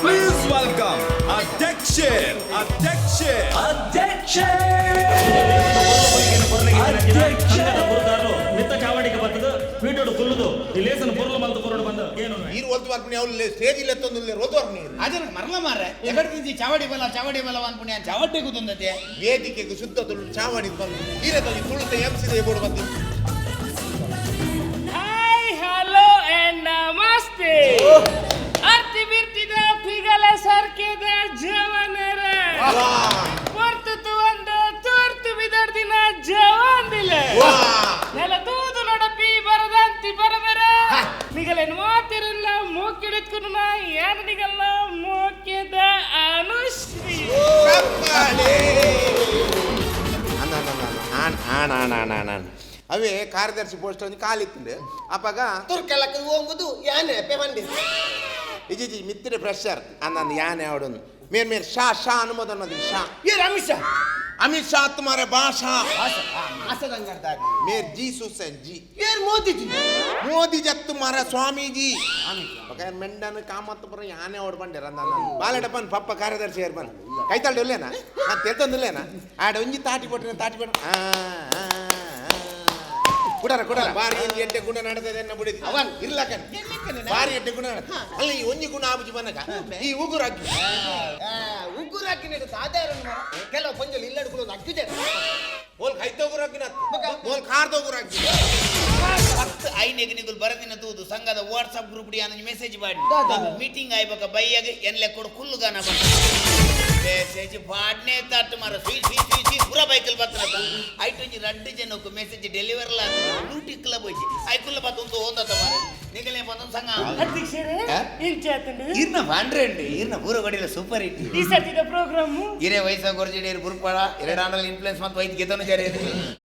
Please welcome a deck chair, a ಮಿತ್ತ ಚಾವಡಿಗೆ ಬರ್ತದ. deck chair. ಈ ಲೇಸನ ಕೊರಡು ಬಂದ. ಏನು ನೀರು ಒಲ್ತು ಬರ್ಪುಣಿ ಅವ್ಲು ಸ್ಟೇಜ್ ಇಲ್ಲ ತಂದು ರೋದ್ವಾರ್ ನೀರು. ಅದನ್ನ ಮರಲ ಮಾರ್ರೆ ಚಾವಡಿ ಬಲ ಚಾವಡಿ ಬಲ ಅನ್ಪುಣ್ಯ ಚಾವಡಿ ಕುದುಂದತೆ ವೇದಿಕೆಗೆ ಶುದ್ಧ ತುಳು ಚಾವಡಿ ಬಂದು ಈರದಲ್ಲಿ ತುಳಿತ ಎಂಸಿದೆ ಬೋರ್ಡು ಬಂದು. ಮಾತಿರಲ್ಲ ಮೂಕಿಡಿದ್ಕು ನಾ ಏನು ನಿಗಲ್ಲ ಮೂಕ್ಯದ ಅನುಶ್ರೀ ಆಣ್ ಆಣ್ ಆಣ್ ಅವೇ ಕಾರ್ಯದರ್ಶಿ ಪೋಸ್ಟ್ ಒಂದು ಕಾಲಿತ್ತುಂಡು ಅಪ್ಪಾಗ ತುರ್ಕಲಕ್ಕೆ ಹೋಗುದು ಯಾನೆ ಪೆವಂಡಿ ಇಜಿಜಿ ಮಿತ್ರ ಪ್ರೆಷರ್ ಅಂದಂದು ಯಾನೆ ಅವಡೊಂದು ಮೇರ್ ಮೇರ್ ಶಾ ಶಾ ಅನುಮೋದನ್ ಶಾ ಶಾ ಅಮಿತ್ ಶಾ ಅಮಿತ್ ಶಾ ತುಮಾರೆ ಭಾಷಾ ಮಾಸದಂಗಡ್ದಾಗಿ ಮೇರ್ ಜಿ ಮೋದಿ ಜತ್ತು ಮರ ಸ್ವಾಮೀಜಿ. ಮೆಂಡನ ಕಾಮತ್ತಪುರ ಯಾನೇ ಹೊಡ್ಬಂಡಿರ ನಾನು. ಬಾಲಡಪ್ಪನ್ ಪಪ್ಪ ಕಾರ್ಯದರ್ಶಿ ಏರ್ ಬಂದು. ಕೈ ತಾಳು ಇಲ್ಲೇನಾ ನಾನು ತೆತ್ತಂದಿಲ್ಲೇನಾ ಆಡ ಒಂಜಿ ತಾಟಿ ಕೊಟ್ಟಿನ ತಾಟಿ ಕೊಟ್ಟ ಕುಡರ ಕುಡರ. ಬಾರಿ ಒಂದು ಎಂಟೆ ಗುಣ ನಡೆದಿದೆ ಎನ್ನ ಬಿಡಿದಿ? ಅವನ್ ಇರ್ಲಕ ಬಾರಿ ಎಂಟೆ ಗುಣ ಅಲ್ಲ ಈ ಒಂಜಿ ಗುಣ ಆಬುಜಿ ಬನಕ ಈ ಉಗುರು ಹಾಕಿ. ಉಗುರು ಹಾಕಿ ನೀವು ಸಾಧಾರಣ ಕೆಲವು ಪಂಜಲ್ ಇಲ್ಲಡ್ಕೊಳ್ಳೋದು ಹಾಕಿದೆ. ಹೋಲ್ ಕೈ ತೋಗುರು ಹಾಕಿನ ಹೋಲ್ ಕಾರ್ ಉಗುರು ಹಾಕಿ. ಎನ್ನೆಗ್ ನಿಗುಲ್ ಬರದಿನ ತೂದು ಸಂಘದ ವಾಟ್ಸಪ್ ಗ್ರೂಪ್ ಡಿ ಆನಂಜಿ ಮೆಸೇಜ್ ಮಾಡಿ. ಮೀಟಿಂಗ್ ಆಯ್ಬೇಕ ಬೈಯಾಗ ಎನ್ಲೆ ಕೊಡು ಕುಲ್ಲು ಗಾನ ಬಂದ ಮೆಸೇಜ್ ಪಾಡ್ನೆ ತಟ್ಟು ಮರ. ಸೀ ಸೀ ಸೀ ಸೀ ಪೂರ ಬೈಕಲ್ ಬತ್ತನ ಐಟೊಂಜಿ ರಡ್ಡು ಜನಕ್ಕೆ ಮೆಸೇಜ್ ಡೆಲಿವರ್ ಲಾದ ಲೂಟಿ ಕ್ಲ ಬೋಜಿ ಐಕುಲ್ಲ ಬತ್ತ ಒಂದು ಹೋದತ ಮರ. ನಿಗಲೇ ಬಂದೊಂದು ಸಂಘ. ಅಧ್ಯಕ್ಷರೇ ಏನ್ ಚೇತನ ಇರ್ನ ಬಾಂಡ್ರೆಂಡ್ ಇರ್ನ ಪೂರ ಗಡಿಲ ಸೂಪರ್ ಹಿಟ್ ಈ ಸರ್ತಿದ ಪ್ರೋಗ್ರಾಮ್ ಇರೇ ವಯಸ್ಸಾಗ ಗೊರ್ಜಿಡೇರ್ ಬುರ್ಪಾಳ ಎರಡಾನಲ್ಲಿ ಇನ್ಫ್ಲೂಯೆನ್ಸ್ ಮತ್ತು ವೈದ್ಯ ಗೆದ್ದನು ಜಾರಿ